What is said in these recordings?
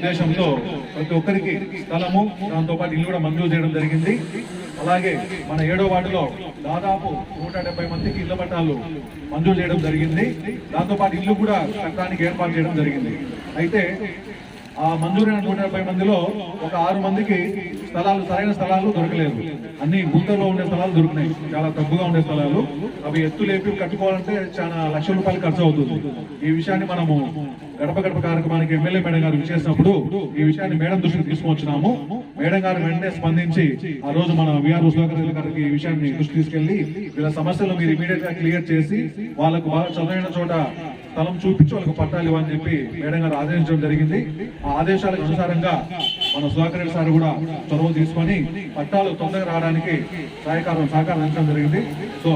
ఉద్దేశంతో ప్రతి ఒక్కరికి స్థలము దాంతో పాటు ఇల్లు కూడా మంజూరు చేయడం జరిగింది. అలాగే మన ఏడో వార్డులో దాదాపు నూట డెబ్బై మందికి ఇళ్ళ పట్టాలు మంజూరు చేయడం జరిగింది. దాంతో పాటు ఇల్లు కూడా కట్టడానికి ఏర్పాటు చేయడం జరిగింది. అయితే ఆ మంజూరైన నూట డెబ్బై మందిలో ఒక ఆరు మందికి స్థలాలు సరైన స్థలాలు దొరకలేదు. అన్ని గుంతలో ఉండే స్థలాలు దొరికినాయి. చాలా తక్కువగా ఉండే స్థలాలు. అవి ఎత్తులేపి కట్టుకోవాలంటే చాలా లక్షల రూపాయలు ఖర్చు అవుతుంది. ఈ విషయాన్ని మనము గడప గడప కార్యక్రమానికి ఎమ్మెల్యే మేడం గారు చేసినప్పుడు ఈ విషయాన్ని మేడం దృష్టికి తీసుకొచ్చినాము మేడం గారు వెంటనే స్పందించి ఆ రోజు మన విఆర్ సుధాకర్ రెడ్డి గారికి ఈ విషయాన్ని దృష్టి తీసుకెళ్ళి వీళ్ళ సమస్యలు మీరు ఇమీడియట్గా క్లియర్ చేసి వాళ్ళకు బాగా చదువైన చోట స్థలం చూపించి వాళ్ళకి పట్టాలు ఇవ్వని చెప్పి మేడం గారు ఆదేశించడం జరిగింది. ఆ ఆదేశాలకు అనుసారంగా మన సుధాకర్ రెడ్డి సార్ కూడా చొరవ తీసుకొని పట్టాలు తొందరగా రావడానికి సహాయకారం సహకారం అందించడం జరిగింది. సో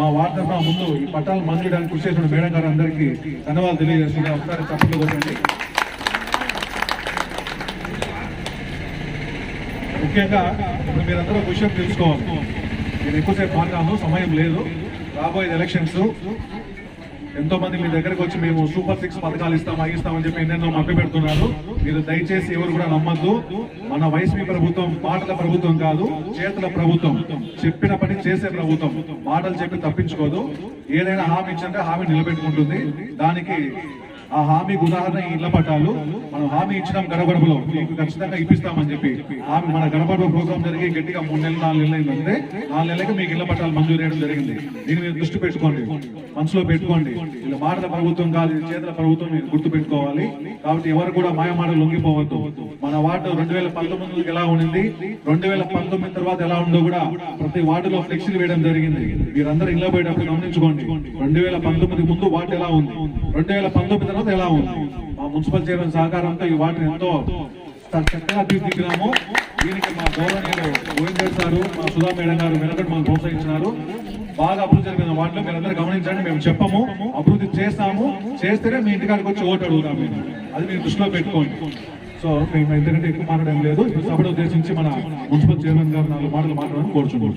మా వార్త ముందు ఈ పట్టాలు మంజూరు కృషి చేసిన మేడం గారు అందరికీ ధన్యవాదాలు తెలియజేస్తున్నా. ఒకసారి తప్పట్లు కొట్టండి. ముఖ్యంగా ఇప్పుడు మీరందరూ ఒక విషయం తెలుసుకోవాలి. నేను ఎక్కువసేపు మాట్లాడను సమయం లేదు. రాబోయే ఎలక్షన్స్ ఎంతో మంది మీ దగ్గరకు వచ్చి మేము సూపర్ సిక్స్ పథకాలు ఇస్తాం అవి ఇస్తామని చెప్పి ఎన్నెన్నో మభ్య పెడుతున్నారు. మీరు దయచేసి ఎవరు కూడా నమ్మద్దు. మన వైసీపీ ప్రభుత్వం మాటల ప్రభుత్వం కాదు చేతుల ప్రభుత్వం. చెప్పిన పని చేసే ప్రభుత్వం. మాటలు చెప్పి తప్పించుకోదు. ఏదైనా హామీ ఇచ్చాక హామీ నిలబెట్టుకుంటుంది. దానికి ఆ హామీకి ఉదాహరణ ఈ ఇళ్ళ పట్టాలు. మనం హామీ ఇచ్చినాం గడబడబలో మీకు ఖచ్చితంగా ఇప్పిస్తామని చెప్పి. హామీ మన గడబడబ ప్రోగ్రామ్ జరిగి గట్టిగా మూడు నెలలు నాలుగు నెలలు అయిందంటే నాలుగు నెలలకి మీకు ఇళ్ళ పట్టాలు మంజూరు చేయడం జరిగింది. దీని మీద దృష్టి పెట్టుకోండి. మనసులో పెట్టుకోండి. ఇలా మాటల ప్రభుత్వం కాదు చేతుల ప్రభుత్వం మీరు గుర్తు పెట్టుకోవాలి కాబట్టి ఎవరు కూడా మాయమాట లొంగిపోవద్దు. మన వార్డు రెండు వేల పంతొమ్మిది ఎలా ఉండింది? రెండు వేల పంతొమ్మిది తర్వాత ఎలా ఉందో కూడా ప్రతి వార్డులో ఫ్లెక్సీలు వేయడం జరిగింది. మీరందరూ ఇళ్ళ పోయేటప్పుడు గమనించుకోండి. రెండు వేల పంతొమ్మిది ముందు వార్డు ఎలా ఉంది? రెండు వేల పంతొమ్మిది తర్వాత ఎలా ఉంది? మా మున్సిపల్ చైర్మన్ సహకారంతో ఈ వాటిని ఎంతో చక్కగా తీర్చిదిద్దినాము. దీనికి మా గౌరవనీయులు గోవిందర్ సారు మా సుధా మేడం గారు వెనకటి మనం ప్రోత్సహించినారు. బాగా అభివృద్ధి జరిగిన వాటిలో మీరందరూ గమనించండి మేము చెప్పము అభివృద్ధి చేస్తాము. చేస్తేనే మీ ఇంటికాడికి వచ్చి ఓటు అడుగుతాము అది మీరు దృష్టిలో పెట్టుకోండి. సో మేము ఎందుకంటే ఎక్కువ మాట్లాడడం లేదు. ఇప్పుడు సభను ఉద్దేశించి మన మున్సిపల్ చైర్మన్ గారు నాలుగు మాటలు మాట్లాడాలని కోరుచున్నాం.